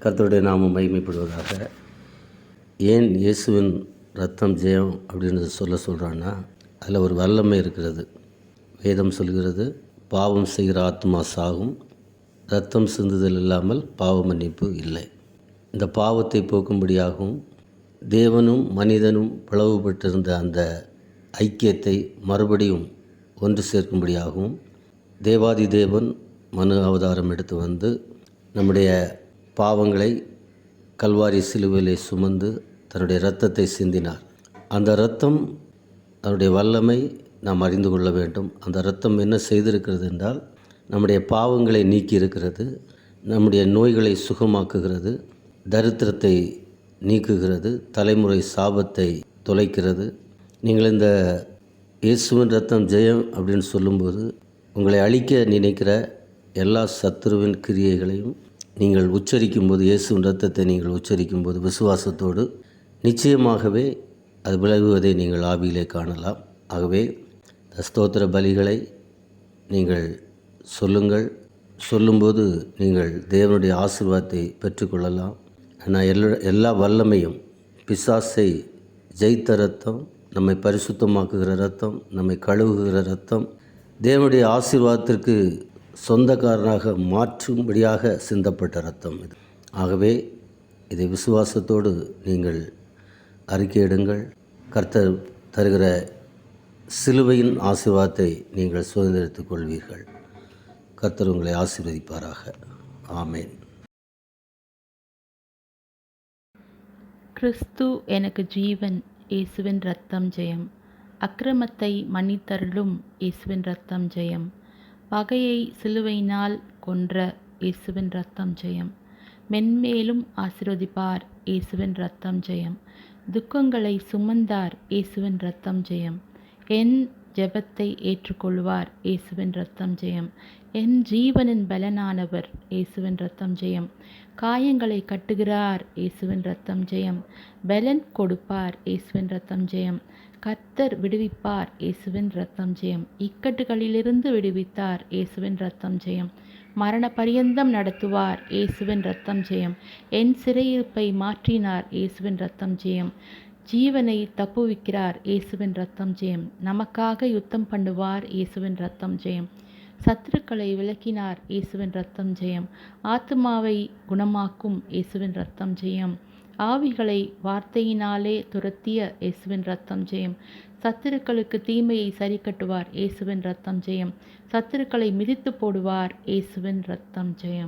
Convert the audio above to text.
கர்த்தருடைய நாமம் மகிமைப்படுவதாக. ஏன் இயேசுவின் ரத்தம் ஜெயம் அப்படின்னு சொல்ல சொல்கிறான்னா அதில் ஒரு வல்லமை இருக்கிறது. வேதம் சொல்கிறது பாவம் செய்கிற ஆத்மா சாகும் ரத்தம் சிந்துதல் இல்லாமல் பாவ மன்னிப்பு இல்லை. இந்த பாவத்தை போக்கும்படியாகவும் தேவனும் மனிதனும் பிளவுபட்டிருந்த அந்த ஐக்கியத்தை மறுபடியும் ஒன்று சேர்க்கும்படியாகவும் தேவாதி தேவன் மனு அவதாரம் எடுத்து வந்து நம்முடைய பாவங்களை கல்வாரி சிலுவையிலே சுமந்து தன்னுடைய இரத்தத்தை சிந்தினார். அந்த இரத்தம் அதனுடைய வல்லமை நாம் அறிந்து கொள்ள வேண்டும். அந்த இரத்தம் என்ன செய்திருக்கிறது என்றால் நம்முடைய பாவங்களை நீக்கி இருக்கிறது நம்முடைய நோய்களை சுகமாக்குகிறது தரித்திரத்தை நீக்குகிறது தலைமுறை சாபத்தை தொலைக்கிறது. நீங்கள் இந்த இயேசுவின் ரத்தம் ஜெயம் அப்படின்னு சொல்லும்போது உங்களை அழிக்க நினைக்கிற எல்லா சத்துருவின் கிரியைகளையும் நீங்கள் உச்சரிக்கும்போது இயேசுவின் ரத்தத்தை நீங்கள் உச்சரிக்கும்போது விசுவாசத்தோடு நிச்சயமாகவே அது விலகுவதை நீங்கள் ஆவியிலே காணலாம். ஆகவே ஸ்தோத்திர பலிகளை நீங்கள் சொல்லுங்கள். சொல்லும்போது நீங்கள் தேவனுடைய ஆசீர்வாதத்தை பெற்றுக்கொள்ளலாம். ஆனால் எல்லா எல்லா வல்லமையும் பிசாசை ஜெயித்த ரத்தம் நம்மை பரிசுத்தமாக்குகிற ரத்தம் நம்மை கழுவுகிற ரத்தம் தேவனுடைய ஆசீர்வாதத்திற்கு சொந்தக்காரனாக மாற்றும்படியாக சிந்தப்பட்ட ரத்தம் இது. ஆகவே இதை விசுவாசத்தோடு நீங்கள் அறிக்கையிடுங்கள் கர்த்தர் தருகிற சிலுவையின் ஆசீர்வாதத்தை நீங்கள் சுதந்திரித்துக் கொள்வீர்கள். கர்த்தர் உங்களை ஆசீர்வதிப்பாராக. ஆமேன். கிறிஸ்து எனக்கு ஜீவன் இயேசுவின் ரத்தம் ஜெயம். அக்கிரமத்தை மன்னித்தருளும் இயேசுவின் ரத்தம் ஜெயம். பகையை சிலுவையினால் கொன்ற இயேசுவின் ரத்தம் ஜெயம். மென்மேலும் ஆசீர்வதிப்பார் இயேசுவின் ரத்தம் ஜெயம். துக்கங்களை சுமந்தார் இயேசுவின் ரத்தம் ஜெயம். என் ஜெபத்தை ஏற்றுக்கொள்வார் இயேசுவின் ரத்தம் ஜெயம். என் ஜீவனின் பலனானவர் இயேசுவின் ரத்தம் ஜெயம். காயங்களை கட்டுகிறார் இயேசுவின் ரத்தம் ஜெயம். பலன் கொடுப்பார் இயேசுவின் ரத்தம் ஜெயம். கர்த்தர் விடுவிப்பார் இயேசுவின் ரத்தம் ஜெயம். இக்கட்டுகளிலிருந்து விடுவித்தார் இயேசுவின் ரத்தம் ஜெயம். மரண பரியந்தம் நடத்துவார் இயேசுவின் ரத்தம் ஜெயம். என் சிறையிருப்பை மாற்றினார் இயேசுவின் ரத்தம் ஜெயம். ஜீவனை தப்புவிக்கிறார் இயேசுவின் ரத்தம் ஜெயம். நமக்காக யுத்தம் பண்ணுவார் இயேசுவின் ரத்தம் ஜெயம். சத்துருக்களை விளக்கினார் இயேசுவின் ரத்தம் ஜெயம். ஆத்மாவை குணமாக்கும் இயேசுவின் ரத்தம் ஜெயம். ஆவிகளை வார்த்தையினாலே துரத்திய இயேசுவின் ரத்தம் ஜெயம். சத்துருக்களுக்கு தீமையை சரி கட்டுவார் இயேசுவின் ரத்தம் ஜெயம். சத்துருக்களை மிதித்து போடுவார் இயேசுவின் ரத்தம் ஜெயம்.